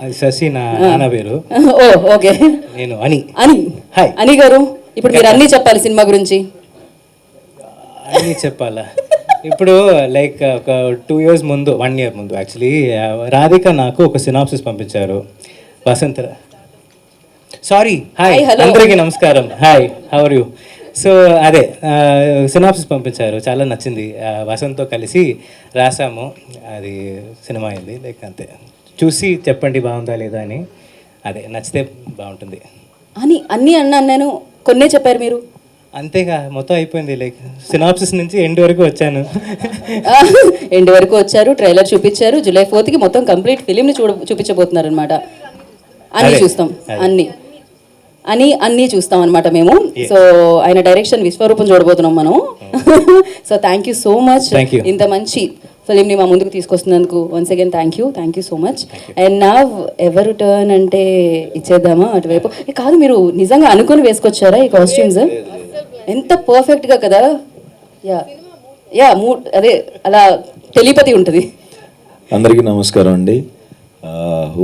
అది శశి నా నాన్న పేరు. ఓ ఓకే. నేను అని. అని. హాయ్. అని గారు ఇప్పుడు మీరు అన్నీ చెప్పాలి సినిమా గురించి. అని చెప్పాలా? ఇప్పుడు లైక్ ఒక టూ ఇయర్స్ ముందు వన్ ఇయర్ ముందు యాక్చువల్లీ రాధిక నాకు ఒక సినాప్సిస్ పంపించారు. Vasantha sorry hi Hi, hello. అందరికీ నమస్కారం. Hi how are you so అదే సినాప్సిస్ పంపించారు. చాలా నచ్చింది. ఆ, వసంత్తో కలిసి రాసాము. అది సినిమా అయింది. లైక్ అంతే. చూసి చెప్పండి బాగుందా లేదా అని. అదే నచ్చితే బాగుంటుంది. అని అన్నీ అన్నా నేను కొన్నే చెప్పారు మీరు? అంతేగా మొత్తం అయిపోయింది లైక్ సినాప్సిస్ నుంచి ఎండ్ వరకు వచ్చాను. ఎండ్ వరకు వచ్చారు ట్రైలర్ చూపించారు జూలై ఫోర్త్కి మొత్తం కంప్లీట్ ఫిలిం చూడ చూపించబోతున్నారు అనమాట అన్ని చూస్తాం. అన్ని. అని అన్ని చూస్తాం అనమాట మేము. సో ఆయన డైరెక్షన్ విశ్వరూపం చూడబోతున్నాం మనం. So thank you so much. ఇంత మంచి ఫిలిం ని మా ముందుకు తీసుకొస్తున్నందుకు once again thank you thank you so much and నా ఎవరు టర్న్ అంటే ఇచ్చేద్దామా అటువైపు? కాదు మీరు నిజంగా అనుకుని వేసుకొచ్చారా ఈ కాస్ట్యూమ్స్ ఎంత పర్ఫెక్ట్గా కదా? యా యా మూ అదే అలా టెలిపతి ఉంటుంది. అందరికీ నమస్కారం అండి.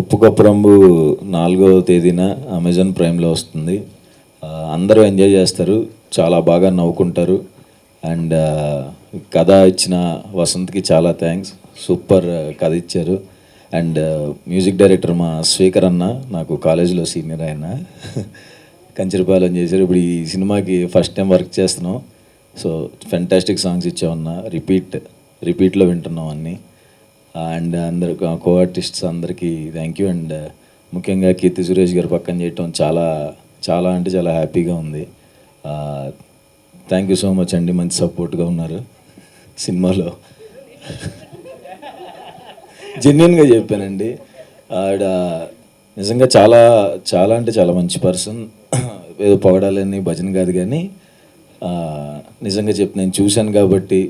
ఉప్పు కప్పురంబు నాలుగో తేదీన అమెజాన్ ప్రైమ్లో వస్తుంది. అందరూ ఎంజాయ్ చేస్తారు. చాలా బాగా నవ్వుకుంటారు. అండ్ కథ ఇచ్చిన వసంత్కి చాలా థ్యాంక్స్. సూపర్ కథ ఇచ్చారు. అండ్ మ్యూజిక్ డైరెక్టర్ మా స్వీకర్ అన్న నాకు కాలేజీలో సీనియర్ ఆయన. కంచిరపాలెం చేశారు. ఇప్పుడు ఈ సినిమాకి ఫస్ట్ టైం వర్క్ చేస్తున్నాం. సో ఫెంటాస్టిక్ సాంగ్స్ ఇచ్చామన్న. రిపీట్ రిపీట్లో వింటున్నాం అన్నీ. అండ్ అందరు కో ఆర్టిస్ట్స్ అందరికీ థ్యాంక్ యూ అండ్ ముఖ్యంగా కీర్తి సురేష్ గారు పక్కన చేయటం చాలా చాలా అంటే చాలా హ్యాపీగా ఉంది. థ్యాంక్ యూ సో మచ్ అండి. మంచి సపోర్ట్గా ఉన్నారు. సినిమాలో. జెన్యున్గా చెప్పానండి. ఆవిడ నిజంగా చాలా చాలా అంటే చాలా మంచి పర్సన్. ఏదో పొగడాలని భజన కాదు కానీ నిజంగా చెప్ నేను చూశాను కాబట్టి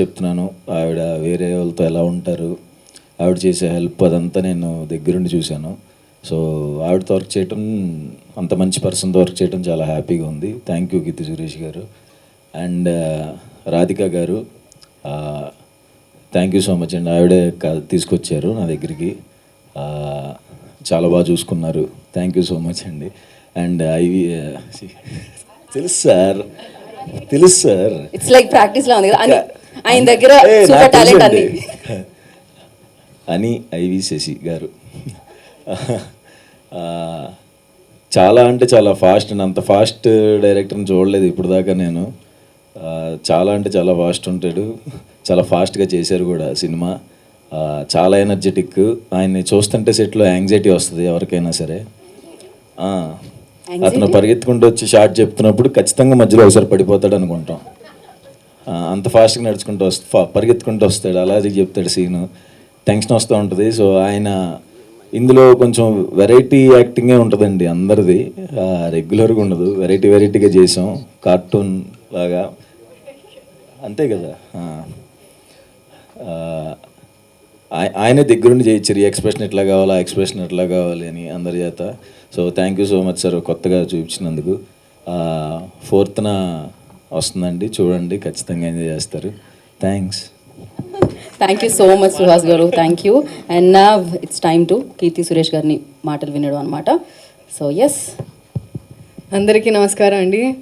చెప్తున్నాను. ఆవిడ వేరే వాళ్ళతో ఎలా ఉంటారు ఆవిడ చేసే హెల్ప్ అదంతా నేను దగ్గరుండి చూశాను. సో ఆవిడతో వర్క్ చేయటం అంత మంచి పర్సన్తో వర్క్ చేయడం చాలా హ్యాపీగా ఉంది. థ్యాంక్ యూ గీతి సురేష్ గారు. అండ్ రాధిక గారు థ్యాంక్ యూ సో మచ్ అండి ఆవిడే తీసుకొచ్చారు నా దగ్గరికి. చాలా బాగా చూసుకున్నారు. థ్యాంక్ యూ సో మచ్ అండి. అండ్ ఐవి తెలుసు సార్. తెలుసు సార్. ఇట్స్ లైక్ ప్రాక్టీస్ లా ఉంది కదా. అని ఆయన దగ్గర సూపర్ టాలెంట్ తెలుసండి. అని ఐవి శశి గారు. చాలా అంటే చాలా ఫాస్ట్. అండి అంత ఫాస్ట్ డైరెక్టర్ని చూడలేదు ఇప్పుడు దాకా నేను. చాలా అంటే చాలా ఫాస్ట్ ఉంటాడు. చాలా ఫాస్ట్గా చేశారు కూడా సినిమా. చాలా ఎనర్జెటిక్ ఆయన్ని చూస్తుంటే సెట్లో యాంగ్జైటీ వస్తుంది ఎవరికైనా సరే. అతను పరిగెత్తుకుంటూ వచ్చి షార్ట్ చెప్తున్నప్పుడు ఖచ్చితంగా మధ్యలో ఒకసారి పడిపోతాడు అనుకుంటాం. అంత ఫాస్ట్గా నడుచుకుంటూ వస్తా పరిగెత్తుకుంటూ వస్తాడు. అలాగే చెప్తాడు సీను టెన్షన్ వస్తూ ఉంటుంది. సో ఆయన ఇందులో కొంచెం వెరైటీ యాక్టింగే ఉంటుందండి అందరిది. రెగ్యులర్గా ఉండదు. వెరైటీ వెరైటీగా చేసాం. కార్టూన్ లాగా. అంతే కదా. ఆ. ఆ, ఆయ- ఆయనే దగ్గరుండి చేయించారు. ఈ ఎక్స్ప్రెషన్ ఎట్లా కావాలా ఎక్స్ప్రెషన్ ఎట్లా కావాలి అని అందరి చేత. So thank you so much sir కొత్తగా చూపించినందుకు. ఫోర్త్న వస్తుందండి. చూడండి ఖచ్చితంగా ఎంజాయ్ చేస్తారు. Thanks thank you so much Suhas garu. Thank you and నా it's time to Keerthy Suresh గారిని మాటలు వినడం అనమాట సో ఎస్ అందరికీ నమస్కారం అండి.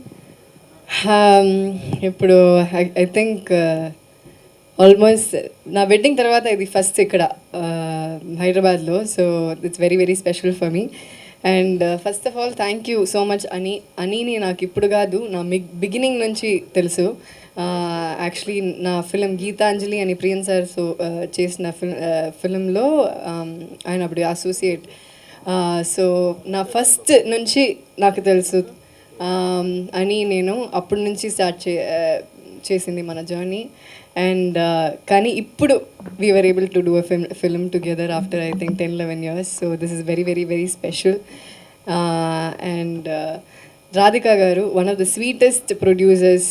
Um, ఇప్పుడు ఐ థింక్ ఆల్మోస్ట్ నా వెడ్డింగ్ తర్వాత ఇది ఫస్ట్ ఇక్కడ uh, హైదరాబాద్లో. So it's very very special for me and first of all thank you so much అని అనిని నాకు ఇప్పుడు కాదు నా మిగ్ బిగినింగ్ నుంచి తెలుసు. Uh, యాక్చువల్లీ నా ఫిలిం గీతాంజలి అని ప్రియన్ సార్ సో చేసిన ఫిల్ ఫిలింలో uh, um, ఆయన అప్పుడు అసోసియేట్ సో నా ఫస్ట్ నుంచి నాకు తెలుసు అని నేను అప్పటి నుంచి స్టార్ట్ చే చేసింది మన జర్నీ అండ్ కానీ ఇప్పుడు we are able to do a film film together after I think ten eleven years so this is very very very special and Radhika garu one of the sweetest producers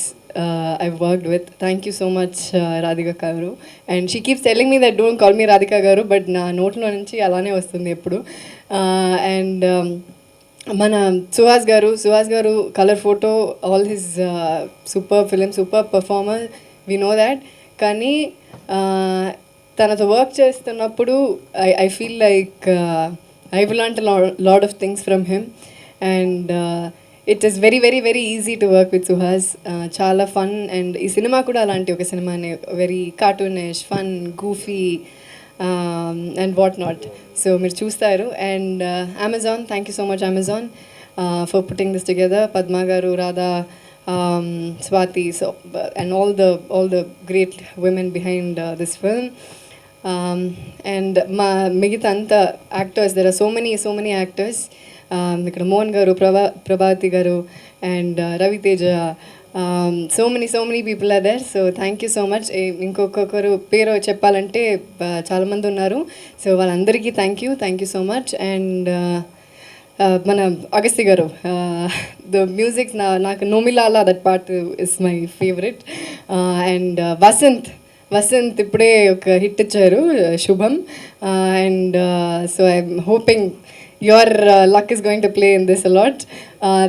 I worked with thank you so much Radhika garu. And she keeps telling me that don't call me Radhika garu but నా నోట్లో నుంచి అలానే వస్తుంది ఎప్పుడు. And మన Suhas garu Suhas garu colour photo all his super film super performer we know that కానీ తనతో work చేస్తున్నప్పుడు I I feel like I will learnt lot of things from him and it is very very very easy to work with Suhas చాలా fun and ఈ సినిమా కూడా అలాంటి ఒక సినిమానే very cartoonish fun goofy and what not so మీరు చూస్తారు. And Amazon thank you so much Amazon for putting this together Padma garu Radha um, Swati, so and all the all the great women behind uh, this film. Um, and మా మిగతా అంతా actors there are so many so many actors ఇక్కడ Mohan garu Prabha Prabhavathi garu and Raviteja so many so many people are there so thank you so much ఇంకొకరు పేరు చెప్పాలంటే చాలామంది ఉన్నారు. So వాళ్ళందరికీ thank you thank you so much and మన Agasthi garu the music నా నాకు నోమిలాలా that part is my favourite and Vasanth Vasanth ఇప్పుడే ఒక హిట్ ఇచ్చారు శుభం. And so I'm hoping your luck is going to play in this a lot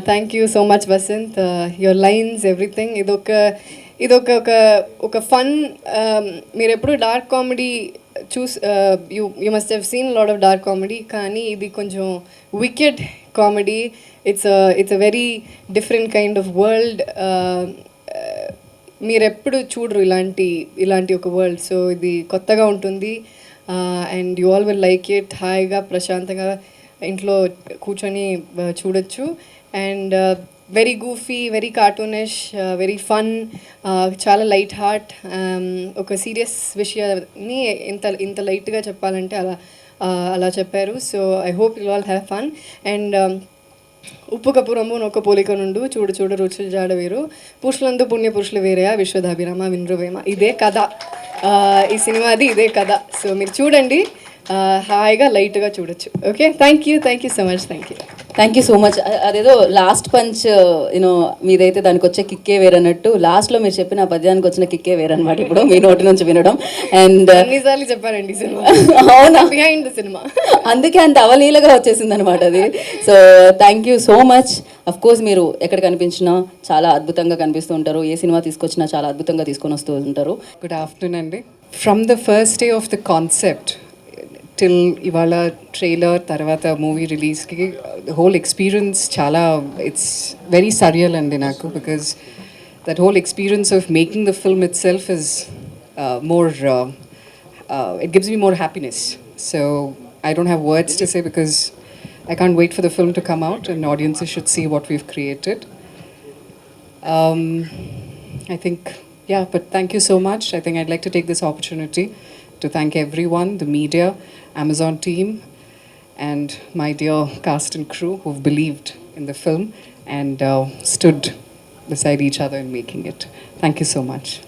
thank you so much Vasanth your lines everything ఇదొక ఇదొక ఒక ఒక fun మీరు ఎప్పుడు dark comedy choose you you must have seen lot of dark comedy కానీ ఇది కొంచెం wicked comedy it's it's a very different kind of world మీరు ఎప్పుడు చూడరు ఇలాంటి ఇలాంటి ఒక వరల్డ్ సో ఇది కొత్తగా ఉంటుంది. And you all will like it హాయిగా ప్రశాంతంగా. ఇంట్లో కూర్చొని చూడొచ్చు. And very goofy very cartoonish very fun చాలా లైట్ హార్ట్ ఒక సీరియస్ విషయాన్ని ఇంత ఇంత లైట్గా చెప్పాలంటే అలా అలా చెప్పారు. So I hope you all have fun and Uppu Kappurambu నొక్క పోలిక నుండు చూడు చూడు రుచులు జాడ వేరు. పురుషులందు పుణ్య పురుషులు వేరేయా విశ్వదాభిరామ వినృవేమ. ఇదే కథ. ఈ సినిమాది ఇదే కథ. సో మీరు చూడండి. హాయిగా లైట్గా చూడొచ్చు. Okay thank you thank you so much thank you thank you so much అదేదో లాస్ట్ పంచ్ యూనో మీదైతే దానికి వచ్చే కిక్కే వేరన్నట్టు. లాస్ట్లో మీరు చెప్పిన పద్యానికి వచ్చిన కిక్కే వేరన్నమాట ఇప్పుడు మీ నోటి నుంచి వినడం. అండ్ అన్నిసార్లు చెప్పారండి ఈ సినిమా? అవునా? బిహైండ్ ద సినిమా అందుకే అంత అవలీలగా వచ్చేసింది అనమాట అది. So thank you so much of course మీరు ఎక్కడ కనిపించినా చాలా అద్భుతంగా కనిపిస్తూ ఉంటారు. ఏ సినిమా తీసుకొచ్చినా చాలా అద్భుతంగా తీసుకొని వస్తూ ఉంటారు. గుడ్ ఆఫ్టర్నూన్ అండి. From the first day of the concept till ఇవాళ ట్రైలర్ తర్వాత మూవీ రిలీజ్కి ద హోల్ ఎక్స్పీరియన్స్ చాలా ఇట్స్ వెరీ సరియల్ అండి నాకు because that whole experience of making the film itself is more it gives me more happiness so I don't have words to say because I can't wait for the film to come out and audiences should see what we've created. Um, I think, yeah, but thank you so much. I think I'd like to take this opportunity to thank everyone, the media, Amazon team, and my dear cast and crew who've believed in the film and uh, stood beside each other in making it. Thank you so much.